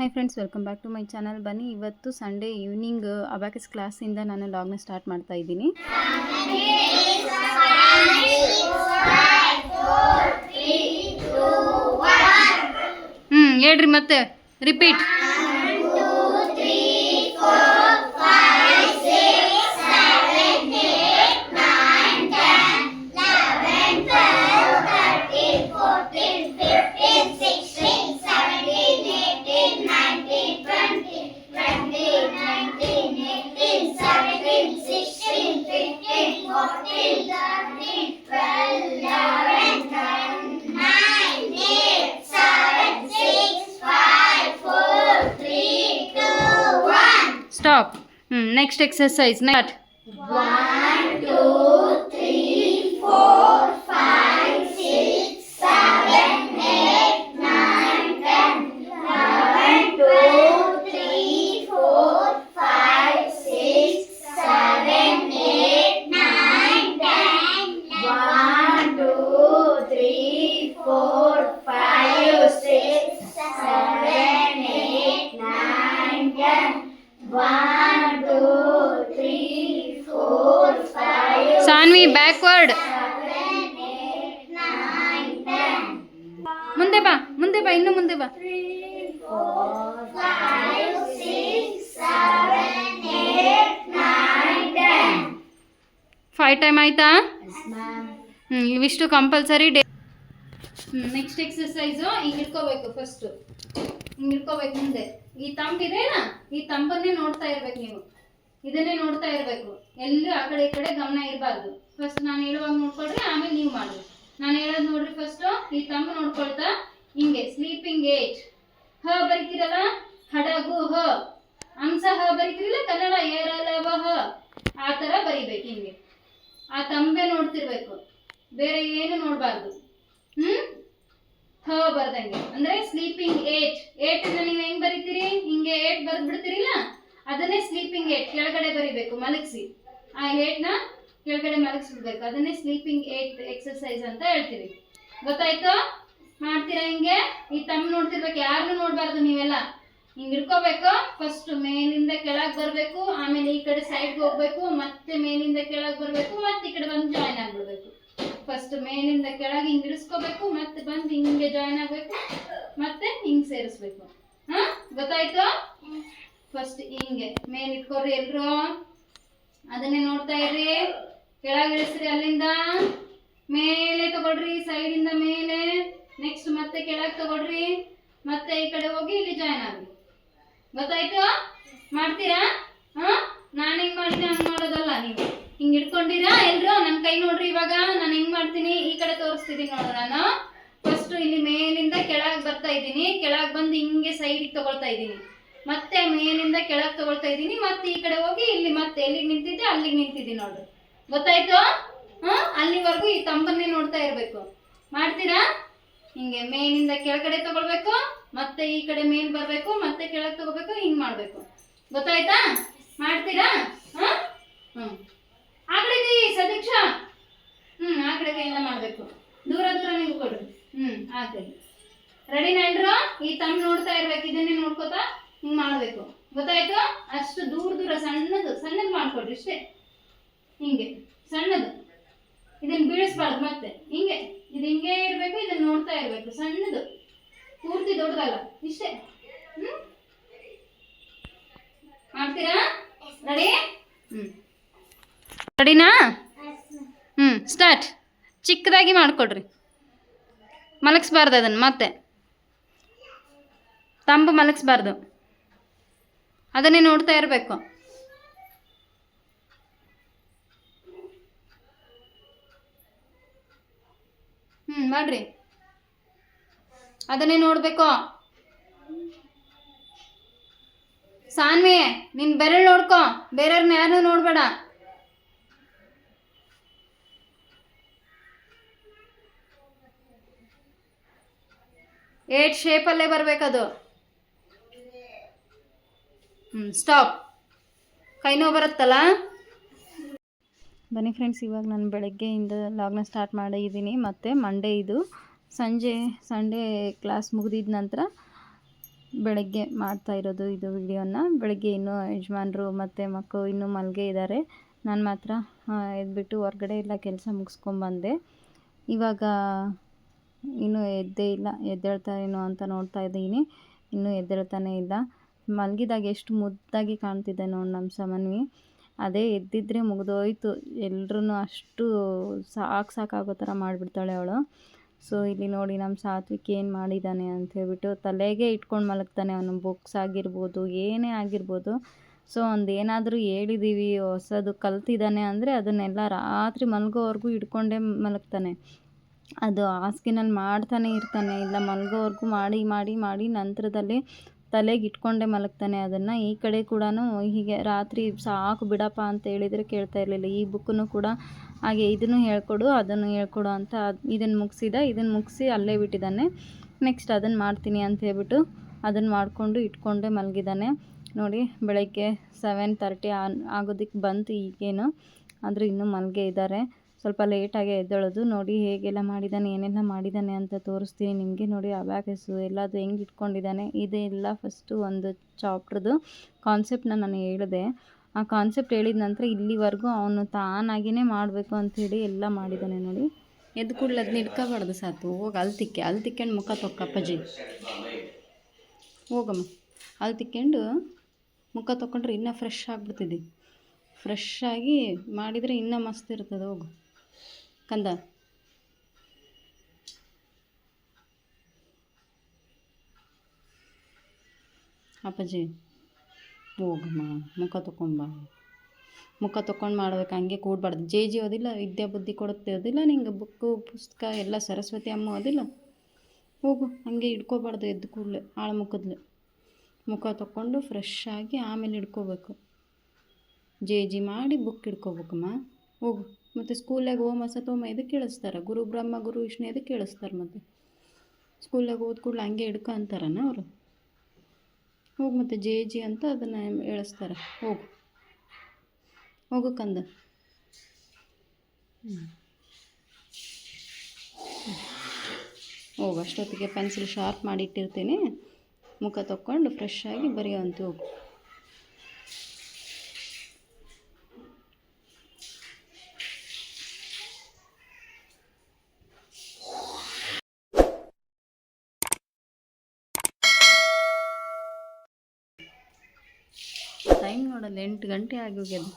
Hi friends welcome back to my channel ಬನ್ನಿ, ಇವತ್ತು Sunday evening abacus ಕ್ಲಾಸಿಂದ ನಾನು ಲಾಗ್ನ ಸ್ಟಾರ್ಟ್ ಮಾಡ್ತಾ ಇದ್ದೀನಿ. ಹ್ಞೂ ಹೇಳ್ರಿ ಮತ್ತೆ. ರಿಪೀಟ್ ಹ್ಞೂ next exercise net five time ಆಯ್ತಾ? ಹ್ಞೂ ಇವಿಷ್ಟು ಕಂಪಲ್ಸರಿ ಡೇ ನೆಕ್ಸ್ಟ್ ಎಕ್ಸಸೈಸು ಹಿಂಗ್ ಇಟ್ಕೋಬೇಕು ಫಸ್ಟು ಹಿಂಗೆ ಇಟ್ಕೋಬೇಕು ಮುಂದೆ. ಈ ತಂಬ್ ಇದೆನಾ ಈ ತಂಬನ್ನೇ ನೋಡ್ತಾ ಇರ್ಬೇಕು ನೀವು. ಇದನ್ನೇ ನೋಡ್ತಾ ಇರಬೇಕು. ಎಲ್ಲೂ ಆ ಕಡೆ ಈ ಕಡೆ ಗಮನ ಇರಬಾರ್ದು. ಫಸ್ಟ್ ನಾನು ಹೇಳುವಾಗ ನೋಡ್ಕೊಳ್ರಿ ಆಮೇಲೆ ನೀವು ಮಾಡಿ ನಾನು ಹೇಳೋದು ನೋಡ್ರಿ ಫಸ್ಟು ಈ ತಂಬ ನೋಡ್ಕೊಳ್ತಾ ಹಿಂಗೆ ಸ್ಲೀಪಿಂಗ್ ಏಜ್ ಹ ಬರಿತೀರಲ್ಲ? ಹಡಗು ಹ. ಅಂಸ ಹ ಬರಿತೀರಲ್ಲ? ಕನ್ನಡ ಏರಲವ ಹ. ಆ ಥರ ಬರಿಬೇಕು ಹಿಂಗೆ. ಆ ತಂಬೆ ನೋಡ್ತಿರ್ಬೇಕು. ಬೇರೆ ಏನು ನೋಡಬಾರ್ದು. ಹ್ಮ್? ಹ ಬರ್ದಂಗೆ. ಅಂದ್ರೆ ಸ್ಲೀಪಿಂಗ್ ಏಟ್ ಏಟ್ ಅನ್ನ ನೀವು ಹೆಂಗ್ ಬರೀತೀರಿ? ಹಿಂಗೆ ಏಟ್ ಬರ್ದ್ ಬಿಡ್ತೀರಿಲ್ಲ ಅದನ್ನೇ ಸ್ಲೀಪಿಂಗ್ ಏಟ್ ಕೆಳಗಡೆ ಬರಿಬೇಕು, ಮಲಗಿಸಿ. ಆ ಏಟ್ನ ಕೆಳಗಡೆ ಮಲಗಿಸ್ಬಿಡ್ಬೇಕು. ಅದನ್ನೇ ಸ್ಲೀಪಿಂಗ್ ಏಟ್ ಎಕ್ಸರ್ಸೈಸ್ ಅಂತ ಹೇಳ್ತೀವಿ. ಗೊತ್ತಾಯ್ತು? ಮಾಡ್ತೀರಾ ಹಿಂಗೆ? ಈ ತಮ್ಮ ನೋಡ್ತಿರ್ಬೇಕು. ಯಾರನ್ನೂ ನೋಡಬಾರ್ದು ನೀವೆಲ್ಲ. ಹಿಂಗೆ ಇಡ್ಕೋಬೇಕು ಫಸ್ಟ್ ಮೇಲಿಂದ ಕೆಳಗೆ ಬರಬೇಕು, ಆಮೇಲೆ ಈ ಕಡೆ ಸೈಡ್ ಹೋಗ್ಬೇಕು, ಮತ್ತೆ ಮೇಲಿಂದ ಕೆಳಗೆ ಬರಬೇಕು, ಮತ್ತೆ ಈ ಕಡೆ ಬಂದು ಜಾಯ್ನ್ ಆಗ್ಬಿಡ್ಬೇಕು. ಫಸ್ಟ್ ಮೇಲಿಂದ ಕೆಳಗೆ ಹಿಂಗೆ ಇರಿಸ್ಕೋಬೇಕು ಮತ್ತೆ ಬಂದು ಹಿಂಗೆ ಜಾಯ್ನ್ ಆಗ್ಬೇಕು, ಮತ್ತೆ ಹಿಂಗೆ ಸೇರಿಸ್ಬೇಕು. ಹಾ? ಗೊತ್ತಾಯ್ತು? ಫಸ್ಟ್ ಹಿಂಗೆ, ಮೇಲ್ ಇಟ್ಕೋರಿ ಎಲ್ರು. ಅದನ್ನೇ ನೋಡ್ತಾ ಇರ್ರಿ. ಕೆಳಗೆ ಇಳಿಸ್ರಿ ಅಲ್ಲಿಂದ. ಮೇಲೆ ತಗೊಳ್ರಿ ಸೈಡಿಂದ ಮೇಲೆ. ನೆಕ್ಸ್ಟ್ ಮತ್ತೆ ಕೆಳಗೆ ತಗೊಳ್ರಿ. ಮತ್ತೆ ಈ ಕಡೆ ಹೋಗಿ ಇಲ್ಲಿ ಜಾಯ್ನ್ ಆಗ್ರಿ. ಗೊತ್ತಾಯ್ತು? ಮಾಡ್ತೀರಾ? ಹಾ? ನಾನು ಹೆಂಗ್ ಮಾಡ್ತೀನಿ ಹಂಗ್ ಮಾಡೋದಲ್ಲ ನೀವು. ಹಿಂಗ್ ಇಟ್ಕೊಂಡಿರಾ ಎಲ್ರು? ನನ್ನ ಕೈ ನೋಡ್ರಿ ಇವಾಗ. ನಾನು ಹೆಂಗ್ ಮಾಡ್ತೀನಿ? ಈ ಕಡೆ ತೋರಿಸ್ತಿದ್ದೀನಿ ನೋಡು ನಾನು. ಫಸ್ಟ್ ಇಲ್ಲಿ ಮೇಲಿಂದ ಕೆಳಗೆ ಬರ್ತಾ ಇದ್ದೀನಿ. ಕೆಳಗೆ ಬಂದು ಹಿಂಗೆ ಸೈಡ್ ತಗೊಳ್ತಾ ಇದ್ದೀನಿ. ಮತ್ತೆ ಮೇಲಿಂದ ಕೆಳಗೆ ತಗೊಳ್ತಾ ಇದ್ದೀನಿ. ಮತ್ತೆ ಈ ಕಡೆ ಹೋಗಿ ಇಲ್ಲಿ ಮತ್ತೆ ಎಲ್ಲಿಗೆ ನಿಂತಿದ್ದೆ ಅಲ್ಲಿಗೆ ನಿಂತಿದ್ದೀನಿ ನೋಡ್ರಿ ಗೊತ್ತಾಯ್ತು? ಹಾ? ಅಲ್ಲಿವರೆಗೂ ಈ ತಂಬನ್ನೇ ನೋಡ್ತಾ ಇರಬೇಕು. ಮಾಡ್ತೀರಾ? ಹಿಂಗೆ ಮೇಲಿಂದ ಕೆಳಗಡೆ ತಗೊಳ್ಬೇಕು. ಮತ್ತೆ ಈ ಕಡೆ ಮೇಲ್ ಬರಬೇಕು, ಮತ್ತೆ ಕೆಳಗೆ ತಗೋಬೇಕು, ಹಿಂಗ್ ಮಾಡ್ಬೇಕು. ಗೊತ್ತಾಯ್ತಾ? ಮಾಡ್ತೀರಾ? ಹ್ಮ್. ಆ ಸದೀಕ್ಷ ಹ್ಮ್, ಆ ಕೈಯಿಂದ ಮಾಡ್ಬೇಕು. ದೂರ ದೂರ ನೀವು ಕೊಡ್ರಿ. ಹ್ಮ್, ಆ ರೆಡಿ ಎಲ್ರು ಈ ತಮ್ಮ ನೋಡ್ತಾ ಇರ್ಬೇಕು, ಇದನ್ನೇ ನೋಡ್ಕೋತಾ ಹಿಂಗ್ ಮಾಡ್ಬೇಕು. ಗೊತ್ತಾಯ್ತು? ಅಷ್ಟು ದೂರ ದೂರ ಸಣ್ಣದು ಸಣ್ಣದು ಮಾಡ್ಕೊಡ್ರಿ ಇಷ್ಟೇ ಹಿಂಗೆ, ಸಣ್ಣದು. ಇದನ್ನ ಬೀಳಿಸ್ಬಾರ್ದು ಮತ್ತೆ. ಹಿಂಗೆ, ಇದು ಹಿಂಗೆ ಇರಬೇಕು ಇದನ್ನ ನೋಡ್ತಾ ಇರಬೇಕು, ಸಣ್ಣದು. ಪೂರ್ತಿ ದೊಡ್ಡದಲ್ಲ ಇಷ್ಟೇ. ಹ್ಮ್? ಮಾಡ್ತೀರಾ ರೆಡಿ ಹ್ಮ್. ರೆಡಿನಾ ಹ್ಮ್ ಸ್ಟಾರ್ಟ್ ಚಿಕ್ಕದಾಗಿ ಮಾಡಿಕೊಡ್ರಿ. ಮಲಗಿಸ್ಬಾರ್ದು ಅದನ್ನು ಮತ್ತೆ. ತಂಬು ಮಲಗಿಸ್ಬಾರ್ದು. ಅದನ್ನೇ ನೋಡ್ತಾ ಇರಬೇಕು. ಹ್ಞೂ ಮಾಡ್ರಿ. ಅದನ್ನೇ ನೋಡ್ಬೇಕು. ಸಾನ್ವಿ, ನಿನ್ ಬೆರಳು ನೋಡ್ಕೊ. ಬೇರೆಯವ್ರನ್ನ ಯಾರನ್ನೂ ನೋಡಬೇಡ. ಏಟ್ ಶೇಪಲ್ಲೇ ಬರಬೇಕದು. ಹ್ಞೂ ಸ್ಟಾಪ್. ಕೈ ನೋವು ಬರುತ್ತಲ್ಲ? ಬನ್ನಿ ಫ್ರೆಂಡ್ಸ್ ಇವಾಗ ನಾನು ಬೆಳಗ್ಗೆಯಿಂದ ಲಾಗ್ನ ಸ್ಟಾರ್ಟ್ ಮಾಡಿದ್ದೀನಿ ಮತ್ತು ಮಂಡೇ ಇದು. ಸಂಜೆ, ಸಂಡೇ ಕ್ಲಾಸ್ ಮುಗಿದಿದ ನಂತರ ಬೆಳಗ್ಗೆ ಮಾಡ್ತಾ ಇರೋದು ಇದು ವಿಡಿಯೋನ ಬೆಳಗ್ಗೆ ಇನ್ನೂ ಯಜಮಾನ್ರು ಮತ್ತು ಮಕ್ಕಳು ಇನ್ನೂ ಮಲ್ಗೆ ಇದ್ದಾರೆ ನಾನು ಮಾತ್ರ ಎದ್ಬಿಟ್ಟು ಹೊರಗಡೆ ಎಲ್ಲ ಕೆಲಸ ಮುಗಿಸ್ಕೊಂಬಂದೆ. ಇವಾಗ ಇನ್ನೂ ಎದ್ದೇ ಇಲ್ಲ ಎದ್ದೇಳ್ತಾನೇನೋ ಅಂತ ನೋಡ್ತಾ ಇದ್ದೀನಿ. ಇನ್ನೂ ಎದ್ದೇಳ್ತಾನೇ ಇಲ್ಲ. ಮಲಗಿದಾಗ ಎಷ್ಟು ಮುದ್ದಾಗಿ ಕಾಣ್ತಿದ್ದೆ ನೋಡಿ ನಮ್ಮ ಸಮನ್ವಿ. ಅದೇ ಎದ್ದಿದ್ರೆ ಮುಗಿದೋಯ್ತು. ಎಲ್ಲರೂ ಅಷ್ಟು ಸಾಕು ಸಾಕಾಗೋ ಥರ ಮಾಡಿಬಿಡ್ತಾಳೆ ಅವಳು. ಸೊ ಇಲ್ಲಿ ನೋಡಿ ನಮ್ಮ ಸಾತ್ವಿಕ್ ಏನು ಮಾಡಿದ್ದಾನೆ ಅಂತ ಹೇಳ್ಬಿಟ್ಟು ತಲೆಗೆ ಇಟ್ಕೊಂಡು ಮಲಗ್ತಾನೆ ಅವನು. ಬುಕ್ಸ್ ಆಗಿರ್ಬೋದು, ಏನೇ ಆಗಿರ್ಬೋದು. ಸೊ ಒಂದು ಏನಾದರೂ ಹೇಳಿದ್ದೀವಿ ಹೊಸದು ಕಲ್ತಿದ್ದಾನೆ ಅಂದರೆ ಅದನ್ನೆಲ್ಲ ರಾತ್ರಿ ಮಲಗೋವರೆಗೂ ಇಟ್ಕೊಂಡೇ ಮಲಗ್ತಾನೆ. ಅದು ಹಾಸಿಗೆನಲ್ಲಿ ಮಾಡ್ತಾನೆ ಇರ್ತಾನೆ. ಇಲ್ಲ, ಮಲಗೋವರೆಗೂ ಮಾಡಿ ಮಾಡಿ ಮಾಡಿ ನಂತರದಲ್ಲಿ ತಲೆಗೆ ಇಟ್ಕೊಂಡೇ ಮಲಗ್ತಾನೆ ಅದನ್ನು. ಈ ಕಡೆ ಕೂಡ ಹೀಗೆ ರಾತ್ರಿ ಸಾಕು ಬಿಡಪ್ಪ ಅಂತ ಹೇಳಿದರೆ ಕೇಳ್ತಾ ಇರಲಿಲ್ಲ. ಈ ಬುಕ್ಕನ್ನು ಕೂಡ ಹಾಗೆ ಇದನ್ನು ಹೇಳ್ಕೊಡು, ಅದನ್ನು ಹೇಳ್ಕೊಡು ಅಂತ ಇದನ್ನು ಮುಗಿಸಿದ ಇದನ್ನು ಮುಗಿಸಿ ಅಲ್ಲೇ ಬಿಟ್ಟಿದ್ದಾನೆ. ನೆಕ್ಸ್ಟ್ ಅದನ್ನು ಮಾಡ್ತೀನಿ ಅಂತ ಹೇಳ್ಬಿಟ್ಟು ಅದನ್ನು ಮಾಡಿಕೊಂಡು ಇಟ್ಕೊಂಡೇ ಮಲಗಿದ್ದಾನೆ. ನೋಡಿ, ಬೆಳಗ್ಗೆ ಸೆವೆನ್ ತರ್ಟಿ ಆಗೋದಕ್ಕೆ ಬಂತು ಈಗೇನು. ಆದರೂ ಇನ್ನೂ ಮಲಗೆ ಇದ್ದಾರೆ ಸ್ವಲ್ಪ ಲೇಟಾಗೆ ಎದ್ದೇಳೋದು. ನೋಡಿ, ಹೇಗೆಲ್ಲ ಮಾಡಿದ್ದಾನೆ, ಏನೆಲ್ಲ ಮಾಡಿದ್ದಾನೆ ಅಂತ ತೋರಿಸ್ತೀನಿ ನಿಮಗೆ. ನೋಡಿ ಅಬ್ಯಾಕಸು ಎಲ್ಲದು ಹೆಂಗೆ ಇಟ್ಕೊಂಡಿದ್ದಾನೆ. ಇದೆಲ್ಲ ಫಸ್ಟು ಒಂದು ಚಾಪ್ಟ್ರದು ಕಾನ್ಸೆಪ್ಟನ್ನ ನಾನು ಹೇಳಿದೆ. ಆ ಕಾನ್ಸೆಪ್ಟ್ ಹೇಳಿದ ನಂತರ ಇಲ್ಲಿವರೆಗೂ ಅವನು ತಾನಾಗಿಯೇ ಮಾಡಬೇಕು ಅಂಥೇಳಿ ಎಲ್ಲ ಮಾಡಿದ್ದಾನೆ ನೋಡಿ. ಎದ್ದು ಕೂಡಲೇ ಅದನ್ನ ಇಟ್ಕೋಬಾರ್ದು ಸಾತು ಹೋಗಿ ಅಲ್ಲಿ ತಿಕ್ಕೆ. ಅಲ್ಲಿ ತಿಕ್ಕೊಂಡು ಮುಖ ತೊಕ್ಕ ಅಪ್ಪಾಜಿ. ಹೋಗಮ್ಮ. ಅಲ್ಲಿ ತಿಕ್ಕೊಂಡು ಮುಖ ತೊಗೊಂಡ್ರೆ ಇನ್ನೂ ಫ್ರೆಶ್ ಆಗಿಬಿಡ್ತಿದ್ದೆ ಫ್ರೆಶ್ ಆಗಿ ಮಾಡಿದರೆ ಇನ್ನೂ ಮಸ್ತ್ ಇರ್ತದೆ. ಹೋಗು. ಕಂದ. ಅಪ್ಪಾಜಿ. ಹೋಗಮ್ಮ ಮುಖ ತೊಗೊಂಬ ಮುಖ ತೊಗೊಂಡು ಮಾಡ್ಬೇಕು, ಹಂಗೆ ಕೂಡಬಾರ್ದು. ಜೆ ಜಿ ಓದಿಲ್ಲ, ವಿದ್ಯಾ ಬುದ್ಧಿ ಕೊಡುತ್ತೆ ಓದಿಲ್ಲ, ನಿಂಗೆ ಬುಕ್ಕು, ಪುಸ್ತಕ ಎಲ್ಲ ಸರಸ್ವತಿ ಅಮ್ಮ ಓದಿಲ್ಲ? ಹೋಗು, ಹಂಗೆ ಹಿಡ್ಕೋಬಾರ್ದು ಎದ್ದು ಕೂಡಲೇ, ಆಳ ಮುಖದ್ಲೆ. ಮುಖ ತೊಗೊಂಡು ಫ್ರೆಶ್ ಆಗಿ ಆಮೇಲೆ ಹಿಡ್ಕೋಬೇಕು. ಜೆ ಜಿ ಮಾಡಿ ಬುಕ್ ಹಿಡ್ಕೋಬೇಕಮ್ಮ ಹೋಗು, ಮತ್ತು ಸ್ಕೂಲಾಗ ಓಮ ಸತೋಮ ಇದಕ್ಕೆ ಕೇಳಿಸ್ತಾರೆ? ಗುರು ಬ್ರಹ್ಮ, ಗುರು ವಿಷ್ಣು ಇದಕ್ಕೆ ಕೇಳಿಸ್ತಾರೆ ಮತ್ತು? ಸ್ಕೂಲಾಗ ಓದ್ ಕೂಡಲೇ ಹಂಗೆ ಹಿಡ್ಕೊ ಅಂತಾರನ ಅವರು? ಹೋಗು ಮತ್ತು ಜೆ ಜಿ ಅಂತ ಅದನ್ನು ಹೇಳಿಸ್ತಾರೆ ಹೋಗು. ಹೋಗು ಕಂದ. ಹೋಗ, ಅಷ್ಟೊತ್ತಿಗೆ ಪೆನ್ಸಿಲ್ ಶಾರ್ಪ್ ಮಾಡಿ ಇಟ್ಟಿರ್ತೀನಿ. ಮುಖ ತಕ್ಕೊಂಡು ಫ್ರೆಶ್ ಆಗಿ ಅಂತ ಹೋಗು. ಟೈಮ್ ನೋಡಲ್ಲ, ಎಂಟು ಗಂಟೆ ಆಗಿ ಹೋಗ್ಯದ.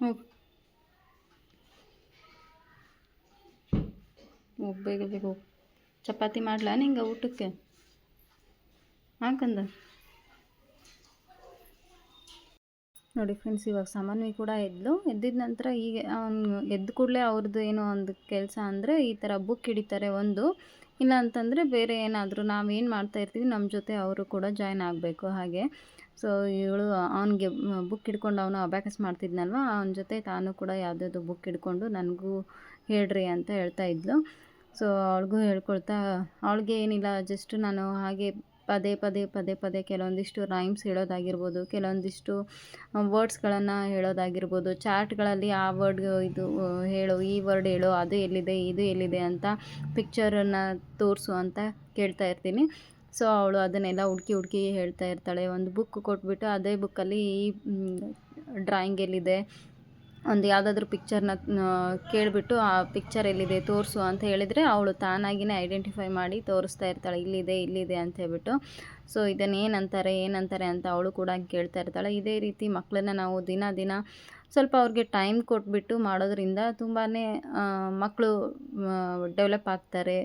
ಹೋಗು. ಹೋಗಿ, ಬೇಗ ಬೇಗ ಹೋಗು. ಚಪಾತಿ ಮಾಡ್ಲಾ ನಿಂಗೆ ಊಟಕ್ಕೆ? ಹಾಕಂದ? ನೋಡಿ ಫ್ರೆಂಡ್ಸ್ ಇವಾಗ ಸಾಮಾನ್ವಿ ಕೂಡ ಎದ್ಲು ಎದ್ದಿದ ನಂತರ ಈಗ ಅವ್ನು ಎದ್ದ ಕೂಡಲೇ ಅವ್ರದ್ದು ಏನೋ ಒಂದು ಕೆಲಸ ಅಂದರೆ ಈ ಥರ ಬುಕ್ ಹಿಡಿತಾರೆ ಒಂದು. ಇಲ್ಲ ಅಂತಂದರೆ ಬೇರೆ ಏನಾದರೂ ನಾವೇನು ಮಾಡ್ತಾ ಇರ್ತೀವಿ ನಮ್ಮ ಜೊತೆ ಅವರು ಕೂಡ ಜಾಯ್ನ್ ಆಗಬೇಕು ಹಾಗೆ. ಸೊ ಇವಳು ಅವನಿಗೆ ಬುಕ್ ಹಿಡ್ಕೊಂಡು ಅವನು ಅಬ್ಯಾಕಸ್ ಮಾಡ್ತಿದ್ನಲ್ವ, ಅವನ ಜೊತೆ ತಾನು ಕೂಡ ಯಾವುದ್ಯಾವುದೋ ಬುಕ್ ಹಿಡ್ಕೊಂಡು ನನಗೂ ಹೇಳ್ರಿ ಅಂತ ಹೇಳ್ತಾ ಇದ್ಲು. ಸೊ ಅವಳಿಗೂ ಹೇಳ್ಕೊಳ್ತಾ, ಅವಳಿಗೆ ಏನಿಲ್ಲ ಜಸ್ಟ್ ನಾನು ಹಾಗೆ ಪದೇ ಪದೇ ಪದೇ ಪದೇ ಕೆಲವೊಂದಿಷ್ಟು ರೈಮ್ಸ್ ಹೇಳೋದಾಗಿರ್ಬೋದು, ಕೆಲವೊಂದಿಷ್ಟು ವರ್ಡ್ಸ್ಗಳನ್ನು ಹೇಳೋದಾಗಿರ್ಬೋದು ಚಾರ್ಟ್ಗಳಲ್ಲಿ ಆ ವರ್ಡ್ ಇದು ಹೇಳು, ಈ ವರ್ಡ್ ಹೇಳು, ಅದು ಎಲ್ಲಿದೆ, ಇದು ಎಲ್ಲಿದೆ ಅಂತ ಪಿಕ್ಚರನ್ನು ತೋರಿಸು ಅಂತ ಕೇಳ್ತಾ ಇರ್ತೀನಿ. ಸೊ ಅವಳು ಅದನ್ನೆಲ್ಲ ಹುಡುಕಿ ಹುಡುಕಿ ಹೇಳ್ತಾ ಇರ್ತಾಳೆ. ಒಂದು ಬುಕ್ ಕೊಟ್ಬಿಟ್ಟು ಅದೇ ಬುಕ್ಕಲ್ಲಿ ಈ ಡ್ರಾಯಿಂಗ್ ಎಲ್ಲಿದೆ ಒಂದು ಯಾವುದಾದ್ರೂ ಪಿಕ್ಚರ್ನ ಕೇಳಿಬಿಟ್ಟು ಆ ಪಿಕ್ಚರ್ ಎಲ್ಲಿದೆ ತೋರಿಸು ಅಂತ ಹೇಳಿದರೆ ಅವಳು ತಾನಾಗಿಯೇ ಐಡೆಂಟಿಫೈ ಮಾಡಿ ತೋರಿಸ್ತಾ ಇರ್ತಾಳೆ, ಇಲ್ಲಿದೆ ಇಲ್ಲಿದೆ ಅಂತ ಹೇಳ್ಬಿಟ್ಟು. ಸೊ ಇದನ್ನು ಏನಂತಾರೆ ಏನಂತಾರೆ ಅಂತ ಅವಳು ಕೂಡ ಕೇಳ್ತಾ ಇರ್ತಾಳೆ. ಇದೇ ರೀತಿ ಮಕ್ಕಳನ್ನ ನಾವು ದಿನ ದಿನ ಸ್ವಲ್ಪ ಅವ್ರಿಗೆ ಟೈಮ್ ಕೊಟ್ಬಿಟ್ಟು ಮಾಡೋದ್ರಿಂದ ತುಂಬಾ ಮಕ್ಕಳು ಡೆವಲಪ್ ಆಗ್ತಾರೆ.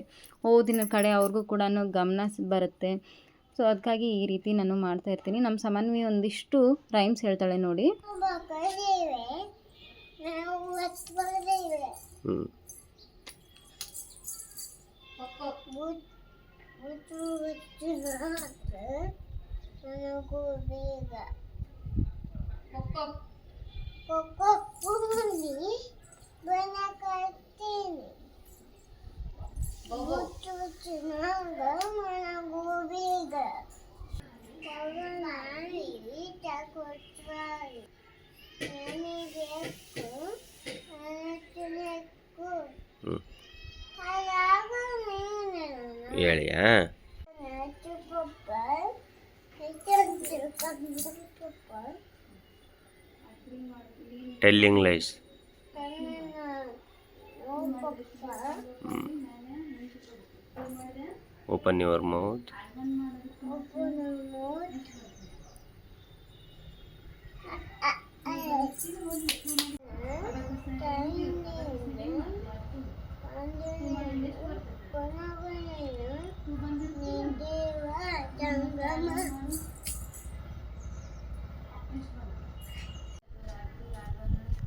ಓದಿನ ಕಡೆ ಅವ್ರಿಗೂ ಕೂಡ ಗಮನ ಬರುತ್ತೆ. ಸೊ ಅದಕ್ಕಾಗಿ ಈ ರೀತಿ ನಾನು ಮಾಡ್ತಾ ಇರ್ತೀನಿ. ನಮ್ಮ ಸಮನ್ವಿ ಒಂದಿಷ್ಟು ರೈಮ್ಸ್ ಹೇಳ್ತಾಳೆ ನೋಡಿ. ಹ್ಞೂ ನನಗೂ ಬೇಗ ಬನ ಕಟ್ತೀನಿ ಮುಚ್ಚು ಚೆನ್ನಾಗ ನನಗೂ ಬೇಗ Anaknya ku, ayahku Open your mouth. Open your mouth.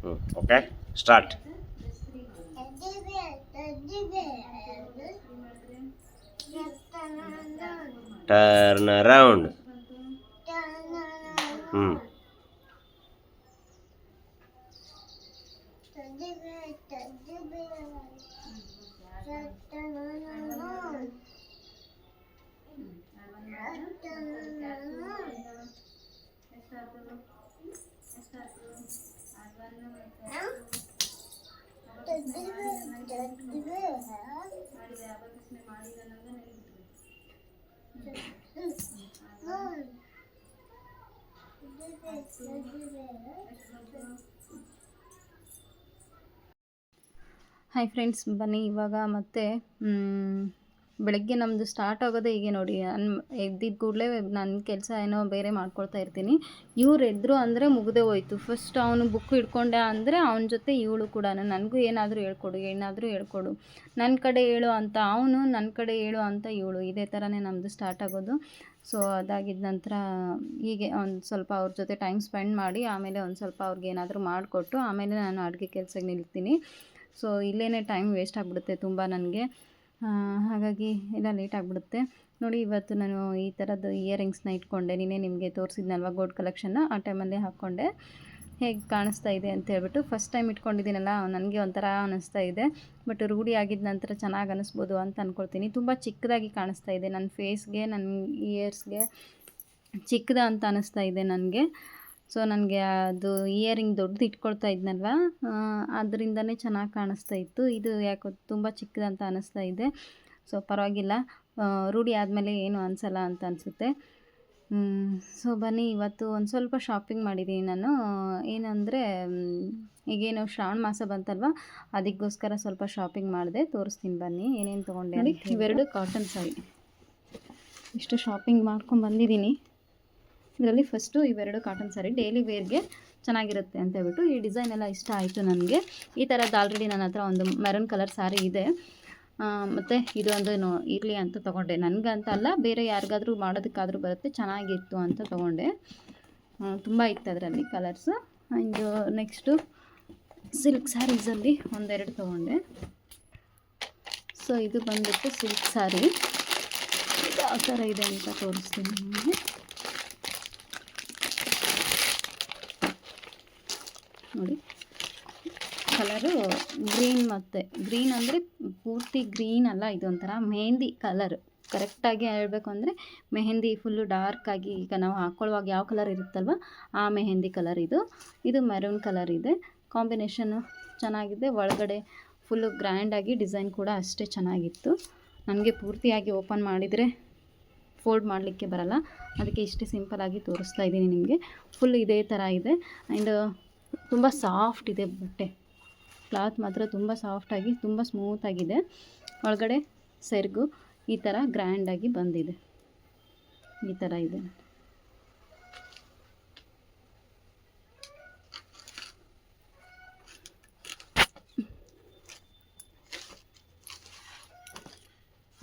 Hmm, Oke, start. Turn around. Hmm. Hi friends ಬನ್ನಿ ಇವಾಗ ಮತ್ತೆ ಬೆಳಗ್ಗೆ ನಮ್ಮದು ಸ್ಟಾರ್ಟ್ ಆಗೋದೇ ಹೀಗೆ ನೋಡಿ. ನಾನು ಎದ್ದಿದ್ದ ಕೂಡಲೇ ನನ್ನ ಕೆಲಸ ಏನೋ ಬೇರೆ ಮಾಡ್ಕೊಳ್ತಾ ಇರ್ತೀನಿ. ಇವ್ರು ಎದ್ರು ಅಂದರೆ ಮುಗಿದೇ ಹೋಯ್ತು. ಫಸ್ಟ್ ಅವನು ಬುಕ್ ಹಿಡ್ಕೊಂಡೆ ಅಂದರೆ ಅವನ ಜೊತೆ ಇವಳು ಕೂಡ. ನನಗೂ ಏನಾದರೂ ಹೇಳ್ಕೊಡು ಏನಾದರೂ ಹೇಳ್ಕೊಡು. ನನ್ನ ಕಡೆ ಹೇಳು ಅಂತ, ಅವನು ನನ್ನ ಕಡೆ ಹೇಳು ಅಂತ ಇವಳು. ಇದೇ ಥರನೇ ನಮ್ಮದು ಸ್ಟಾರ್ಟ್ ಆಗೋದು. ಸೊ ಅದಾಗಿದ್ದ ನಂತರ ಹೀಗೆ ಒಂದು ಸ್ವಲ್ಪ ಅವ್ರ ಜೊತೆ ಟೈಮ್ ಸ್ಪೆಂಡ್ ಮಾಡಿ, ಆಮೇಲೆ ಒಂದು ಸ್ವಲ್ಪ ಅವ್ರಿಗೆ ಏನಾದರೂ ಮಾಡಿಕೊಟ್ಟು, ಆಮೇಲೆ ನಾನು ಅಡುಗೆ ಕೆಲಸಕ್ಕೆ ನಿಲ್ತೀನಿ. ಸೊ ಇಲ್ಲೇ ಟೈಮ್ ವೇಸ್ಟ್ ಆಗಿಬಿಡುತ್ತೆ ತುಂಬ ನನಗೆ. ಹಾಗಾಗಿ ಎಲ್ಲ ಲೇಟ್ ಆಗಿಬಿಡುತ್ತೆ. ನೋಡಿ, ಇವತ್ತು ನಾನು ಈ ಥರದ್ದು ಇಯರಿಂಗ್ಸ್ನ ಇಟ್ಕೊಂಡೆ. ನೀನೇ ನಿಮಗೆ ತೋರಿಸಿದ್ನಲ್ವ ಗೋಲ್ಡ್ ಕಲೆಕ್ಷನ್ನ ಆ ಟೈಮಲ್ಲಿ ಹಾಕ್ಕೊಂಡೆ. ಹೇಗೆ ಕಾಣಿಸ್ತಾ ಇದೆ ಅಂತ ಹೇಳ್ಬಿಟ್ಟು ಫಸ್ಟ್ ಟೈಮ್ ಇಟ್ಕೊಂಡಿದ್ದೀನಲ್ಲ, ನನಗೆ ಒಂಥರ ಅನ್ನಿಸ್ತಾ ಇದೆ. ಬಟ್ ರೂಢಿ ಆಗಿದ ನಂತರ ಚೆನ್ನಾಗಿ ಅನ್ನಿಸ್ಬೋದು ಅಂತ ಅಂದ್ಕೊಳ್ತೀನಿ ತುಂಬ ಚಿಕ್ಕದಾಗಿ ಕಾಣಿಸ್ತಾ ಇದೆ. ನನ್ನ ಫೇಸ್ಗೆ ನನ್ನ ಇಯರ್ಸ್ಗೆ ಚಿಕ್ಕದ ಅಂತ ಅನ್ನಿಸ್ತಾ ಇದೆ ನನಗೆ. ಸೊ ನನಗೆ ಅದು ಇಯರಿಂಗ್ ದೊಡ್ಡದು ಇಟ್ಕೊಳ್ತಾ ಇದ್ನಲ್ವ? ಅದರಿಂದನೇ ಚೆನ್ನಾಗಿ ಕಾಣಿಸ್ತಾ ಇತ್ತು. ಇದು ಯಾಕೋ ತುಂಬ ಚಿಕ್ಕದಂತ ಅನ್ನಿಸ್ತಾ ಇದೆ. ಸೊ ಪರವಾಗಿಲ್ಲ. ರೂಢಿ ಆದಮೇಲೆ ಏನು ಅನಿಸಲ್ಲ ಅಂತ ಅನಿಸುತ್ತೆ. ಸೊ ಬನ್ನಿ ಇವತ್ತು ಒಂದು ಸ್ವಲ್ಪ ಶಾಪಿಂಗ್ ಮಾಡಿದ್ದೀನಿ ನಾನು. ಏನಂದರೆ ಈಗೇನು ಶ್ರಾವಣ ಮಾಸ ಬಂತಲ್ವ? ಅದಕ್ಕೋಸ್ಕರ ಸ್ವಲ್ಪ ಶಾಪಿಂಗ್ ಮಾಡಿದೆ. ತೋರಿಸ್ತೀನಿ ಬನ್ನಿ. ಏನೇನು ತೊಗೊಂಡೆ ಇವೆರಡು ಕಾಟನ್ ಸಾರಿ ಇಷ್ಟು ಶಾಪಿಂಗ್ ಮಾಡ್ಕೊಂಡು ಬಂದಿದ್ದೀನಿ ಇದರಲ್ಲಿ ಫಸ್ಟು ಇವೆರಡು ಕಾಟನ್ ಸಾರಿ ಡೈಲಿ ವೇರ್ಗೆ ಚೆನ್ನಾಗಿರುತ್ತೆ ಅಂತ ಹೇಳ್ಬಿಟ್ಟು ಈ ಡಿಸೈನ್ ಎಲ್ಲ ಇಷ್ಟ ಆಯಿತು ನನಗೆ. ಈ ಥರದ್ದು ಆಲ್ರೆಡಿ ನನ್ನ ಹತ್ರ ಒಂದು ಮೆರೂನ್ ಕಲರ್ ಸಾರಿ ಇದೆ. ಮತ್ತು ಇದೊಂದು ಇರಲಿ ಅಂತ ತೊಗೊಂಡೆ. ನನಗಂತ ಅಲ್ಲ, ಬೇರೆ ಯಾರಿಗಾದ್ರೂ ಮಾಡೋದಕ್ಕಾದರೂ ಬರುತ್ತೆ, ಚೆನ್ನಾಗಿತ್ತು ಅಂತ ತೊಗೊಂಡೆ. ತುಂಬ ಇತ್ತು ಅದರಲ್ಲಿ ಕಲರ್ಸು ಇದು ನೆಕ್ಸ್ಟು ಸಿಲ್ಕ್ ಸ್ಯಾರೀಸಲ್ಲಿ ಒಂದೆರಡು ತೊಗೊಂಡೆ. ಸೊ ಇದು ಬಂದುಬಿಟ್ಟು ಸಿಲ್ಕ್ ಸ್ಯಾರಿ ಯಾವ ಥರ ಇದೆ ಅಂತ ತೋರಿಸ್ತೀನಿ ನಿಮಗೆ. ನೋಡಿ. ಕಲರು ಗ್ರೀನ್ ಮತ್ತು. ಗ್ರೀನ್ ಅಂದರೆ ಪೂರ್ತಿ ಗ್ರೀನ್ ಅಲ್ಲ ಇದೊಂಥರ ಮೆಹಂದಿ ಕಲರ್ ಕರೆಕ್ಟಾಗಿ ಹೇಳಬೇಕು ಅಂದರೆ ಮೆಹಂದಿ ಫುಲ್ಲು ಡಾರ್ಕಾಗಿ ಈಗ ನಾವು ಹಾಕ್ಕೊಳ್ಳುವಾಗ ಯಾವ ಕಲರ್ ಇರುತ್ತಲ್ವ, ಆ ಮೆಹಂದಿ ಕಲರ್ ಇದು. ಇದು ಮೆರೂನ್ ಕಲರ್ ಇದೆ. ಕಾಂಬಿನೇಷನು ಚೆನ್ನಾಗಿದೆ. ಒಳಗಡೆ ಫುಲ್ಲು ಗ್ರ್ಯಾಂಡಾಗಿ ಡಿಸೈನ್ ಕೂಡ ಅಷ್ಟೇ ಚೆನ್ನಾಗಿತ್ತು. ನನಗೆ ಪೂರ್ತಿಯಾಗಿ ಓಪನ್ ಮಾಡಿದರೆ ಫೋಲ್ಡ್ ಮಾಡಲಿಕ್ಕೆ ಬರಲ್ಲ. ಅದಕ್ಕೆ ಇಷ್ಟೇ ಸಿಂಪಲಾಗಿ ತೋರಿಸ್ತಾ ಇದ್ದೀನಿ ನಿಮಗೆ. ಫುಲ್ ಇದೇ ಥರ ಇದೆ. ಆ್ಯಂಡ್ ತುಂಬ ಸಾಫ್ಟ್ ಇದೆ ಬಟ್ಟೆ. ಕ್ಲಾತ್ ಮಾತ್ರ ತುಂಬ ಸಾಫ್ಟಾಗಿ ತುಂಬ ಸ್ಮೂತಾಗಿದೆ ಒಳಗಡೆ ಸೆರಗು ಈ ಥರ ಗ್ರ್ಯಾಂಡಾಗಿ ಬಂದಿದೆ. ಈ ಥರ ಇದೆ.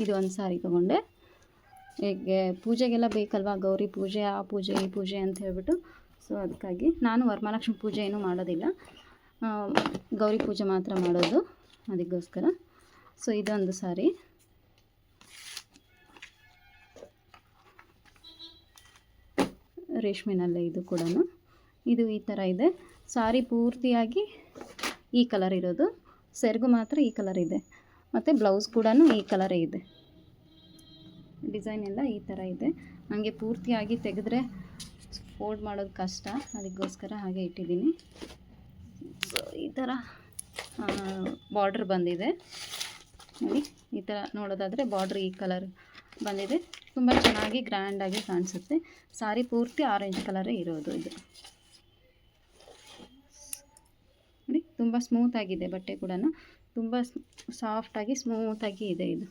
ಇದು ಒಂದು ಸಾರಿ ತೊಗೊಂಡೆ. ಹೀಗೆ ಪೂಜೆಗೆಲ್ಲ ಬೇಕಲ್ವಾ ಗೌರಿ ಪೂಜೆ, ಆ ಪೂಜೆ, ಈ ಪೂಜೆ ಅಂತ ಹೇಳ್ಬಿಟ್ಟು ಸೊ ಅದಕ್ಕಾಗಿ ನಾನು ವರಮಹಾಲಕ್ಷ್ಮಿ ಪೂಜೆ ಏನೂ ಮಾಡೋದಿಲ್ಲ. ಗೌರಿ ಪೂಜೆ ಮಾತ್ರ ಮಾಡೋದು ಅದಕ್ಕೋಸ್ಕರ. ಸೊ ಇದೊಂದು ಸಾರಿ. ರೇಷ್ಮೆನಲ್ಲೇ ಇದು ಕೂಡ ಇದು ಈ ಥರ ಇದೆ. ಸಾರಿ ಪೂರ್ತಿಯಾಗಿ ಈ ಕಲರ್ ಇರೋದು. ಸೆರಗು ಮಾತ್ರ ಈ ಕಲರ್ ಇದೆ. ಮತ್ತು ಬ್ಲೌಸ್ ಕೂಡ ಈ ಕಲರೇ ಇದೆ. ಡಿಸೈನ್ ಎಲ್ಲ ಈ ಥರ ಇದೆ. ನನಗೆ ಪೂರ್ತಿಯಾಗಿ ತೆಗೆದ್ರೆ ಫೋಲ್ಡ್ ಮಾಡೋದು ಕಷ್ಟ. ಅದಕ್ಕೋಸ್ಕರ ಹಾಗೆ ಇಟ್ಟಿದ್ದೀನಿ. ಸೊ ಈ ಥರ ಬಾರ್ಡ್ರ್ ಬಂದಿದೆ. ನೋಡಿ, ಈ ಥರ ನೋಡೋದಾದರೆ ಬಾರ್ಡ್ರ್ ಈ ಕಲರ್ ಬಂದಿದೆ. ತುಂಬ ಚೆನ್ನಾಗಿ ಗ್ರ್ಯಾಂಡಾಗಿ ಕಾಣಿಸುತ್ತೆ. ಸಾರಿ ಪೂರ್ತಿ ಆರೆಂಜ್ ಕಲರೇ ಇರೋದು ಇದು. ನೋಡಿ, ತುಂಬ ಸ್ಮೂತಾಗಿದೆ ಬಟ್ಟೆ ಕೂಡ ತುಂಬ ಸಾಫ್ಟಾಗಿ ಸ್ಮೂತಾಗಿ ಇದೆ ಇದು.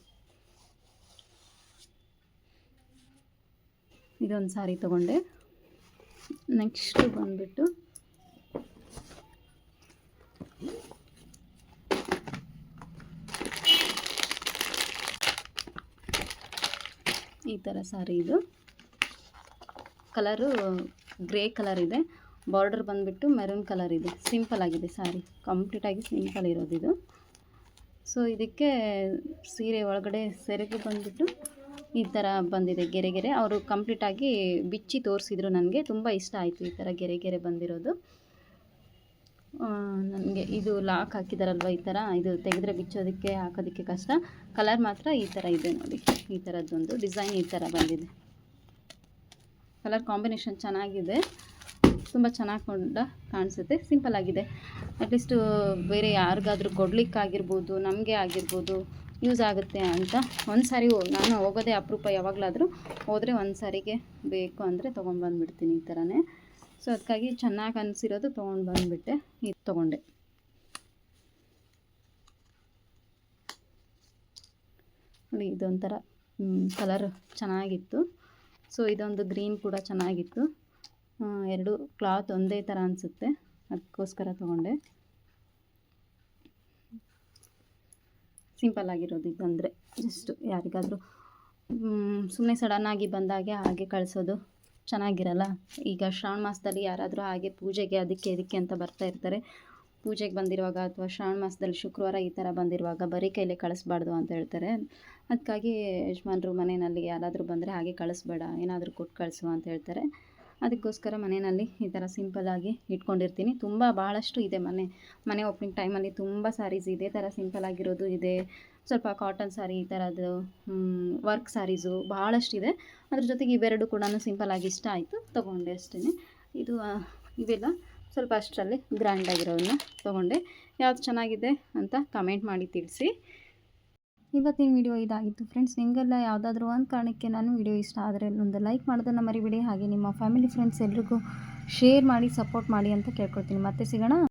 ಇದೊಂದು ಸಾರಿ ತೊಗೊಂಡೆ. ನೆಕ್ಸ್ಟು ಬಂದುಬಿಟ್ಟು ಈ ಥರ ಸಾರಿ ಇದು. ಕಲರು ಗ್ರೇ ಕಲರ್ ಇದೆ. ಬಾರ್ಡರ್ ಬಂದುಬಿಟ್ಟು ಮೆರೂನ್ ಕಲರ್ ಇದೆ. ಸಿಂಪಲ್ ಆಗಿದೆ ಸಾರಿ. ಕಂಪ್ಲೀಟಾಗಿ ಸಿಂಪಲ್ ಇರೋದು ಇದು ಸೊ ಇದಕ್ಕೆ ಸೀರೆ ಒಳಗಡೆ ಸೆರೆಗೆ ಬಂದುಬಿಟ್ಟು ಈ ಥರ ಬಂದಿದೆ, ಗೆರೆ ಗೆರೆ. ಅವರು ಕಂಪ್ಲೀಟಾಗಿ ಬಿಚ್ಚಿ ತೋರಿಸಿದ್ರು ನನಗೆ. ತುಂಬ ಇಷ್ಟ ಆಯಿತು ಈ ಥರ ಗೆರೆ ಗೆರೆ ಬಂದಿರೋದು. ನನಗೆ ಇದು ಲಾಕ್ ಹಾಕಿದಾರಲ್ವ ಈ ಥರ? ಇದು ತೆಗೆದ್ರೆ ಬಿಚ್ಚೋದಕ್ಕೆ, ಹಾಕೋದಕ್ಕೆ ಕಷ್ಟ. ಕಲರ್ ಮಾತ್ರ ಈ ಥರ ಇದೆ ನೋಡಿ. ಈ ಥರದ್ದೊಂದು ಡಿಸೈನ್ ಈ ಥರ ಬಂದಿದೆ. ಕಲರ್ ಕಾಂಬಿನೇಷನ್ ಚೆನ್ನಾಗಿದೆ. ತುಂಬ ಚೆನ್ನಾಗಿ ಕೊಂಡ, ಕಾಣಿಸುತ್ತೆ. ಸಿಂಪಲ್ ಆಗಿದೆ. ಅಟ್ಲೀಸ್ಟು ಬೇರೆ ಯಾರಿಗಾದರೂ ಕೊಡ್ಲಿಕ್ಕಾಗಿರ್ಬೋದು, ನಮಗೆ ಆಗಿರ್ಬೋದು ಯೂಸ್ ಆಗುತ್ತೆ ಅಂತ ಒಂದು ಸಾರಿ ನಾನು ಹೋಗೋದೇ ಅಪರೂಪ ಯಾವಾಗಲಾದರೂ ಹೋದರೆ ಒಂದು ಸಾರಿಗೆ ಬೇಕು ಅಂದರೆ ತೊಗೊಂಡು ಬಂದುಬಿಡ್ತೀನಿ ಈ ಥರನೇ ಸೊ ಅದಕ್ಕಾಗಿ ಚೆನ್ನಾಗಿ ಅನಿಸಿರೋದು ತೊಗೊಂಡು ಬಂದುಬಿಟ್ಟೆ, ಇದು ತೊಗೊಂಡೆ. ನೋಡಿ, ಇದೊಂಥರ ಕಲರ್ ಚೆನ್ನಾಗಿತ್ತು. ಸೊ ಇದೊಂದು ಗ್ರೀನ್ ಕೂಡ ಚೆನ್ನಾಗಿತ್ತು. ಎರಡು ಕ್ಲಾತ್ ಒಂದೇ ಥರ ಅನಿಸುತ್ತೆ. ಅದಕ್ಕೋಸ್ಕರ ತೊಗೊಂಡೆ. ಸಿಂಪಲ್ ಆಗಿರೋದು ಇದಂದರೆ. ಜಸ್ಟ್ ಯಾರಿಗಾದರೂ ಸುಮ್ಮನೆ ಸಡನ್ನಾಗಿ ಬಂದಾಗೆ ಹಾಗೆ ಕಳಿಸೋದು ಚೆನ್ನಾಗಿರಲ್ಲ. ಈಗ ಶ್ರಾವಣ ಮಾಸದಲ್ಲಿ ಯಾರಾದರೂ ಹಾಗೆ ಪೂಜೆಗೆ ಅದಕ್ಕೆ ಇದಕ್ಕೆ ಅಂತ ಬರ್ತಾ ಇರ್ತಾರೆ. ಪೂಜೆಗೆ ಬಂದಿರುವಾಗ ಅಥವಾ ಶ್ರಾವಣ ಮಾಸದಲ್ಲಿ ಶುಕ್ರವಾರ ಈ ಥರ ಬಂದಿರುವಾಗ ಬರೀ ಕೈಲೇ ಕಳಿಸ್ಬಾರ್ದು ಅಂತ ಹೇಳ್ತಾರೆ. ಅದಕ್ಕಾಗಿ ಯಜಮಾನ್ರು ಮನೆಯಲ್ಲಿ ಯಾರಾದರೂ ಬಂದರೆ ಹಾಗೆ ಕಳಿಸ್ಬೇಡ, ಏನಾದರೂ ಕೊಟ್ಟು ಕಳಿಸು ಅಂತ ಹೇಳ್ತಾರೆ. ಅದಕ್ಕೋಸ್ಕರ ಮನೆಯಲ್ಲಿ ಈ ಥರ ಸಿಂಪಲ್ಲಾಗಿ ಇಟ್ಕೊಂಡಿರ್ತೀನಿ. ತುಂಬ ಭಾಳಷ್ಟು ಇದೆ ಮನೆ. ಮನೆ ಓಪನಿಂಗ್ ಟೈಮಲ್ಲಿ ತುಂಬ ಸ್ಯಾರೀಸ್ ಇದೇ. ಥರ ಸಿಂಪಲ್ ಆಗಿರೋದು ಇದೆ. ಸ್ವಲ್ಪ ಕಾಟನ್ ಸ್ಯಾರಿ ಈ ಥರದ್ದು ವರ್ಕ್ ಸ್ಯಾರೀಸು ಭಾಳಷ್ಟಿದೆ ಅದ್ರ ಜೊತೆಗೆ ಇವೆರಡು ಕೂಡ ಸಿಂಪಲ್ ಆಗಿ ಇಷ್ಟ ಆಯಿತು, ತೊಗೊಂಡೆ ಅಷ್ಟೇ ಇದು ಇವೆಲ್ಲ ಸ್ವಲ್ಪ ಅಷ್ಟರಲ್ಲಿ ಗ್ರ್ಯಾಂಡಾಗಿರೋದನ್ನ ತೊಗೊಂಡೆ. ಯಾವ್ದು ಚೆನ್ನಾಗಿದೆ ಅಂತ ಕಮೆಂಟ್ ಮಾಡಿ ತಿಳಿಸಿ. ಇವತ್ತಿನ ವಿಡಿಯೋ ಇದಾಗಿತ್ತು. ಫ್ರೆಂಡ್ಸ್ ನಿಮಗೆಲ್ಲ ಯಾವುದಾದ್ರೂ ಒಂದು ಕಾರಣಕ್ಕೆ ನಾನು ವಿಡಿಯೋ ಇಷ್ಟ ಆದರೆ ಒಂದು ಲೈಕ್ ಮಾಡೋದನ್ನು ಮರಿಬೇಡಿ. ಹಾಗೆ ನಿಮ್ಮ ಫ್ಯಾಮಿಲಿ ಫ್ರೆಂಡ್ಸ್ ಎಲ್ರಿಗೂ ಶೇರ್ ಮಾಡಿ ಸಪೋರ್ಟ್ ಮಾಡಿ ಅಂತ ಕೇಳ್ಕೊಳ್ತೀನಿ. ಮತ್ತೆ ಸಿಗೋಣ?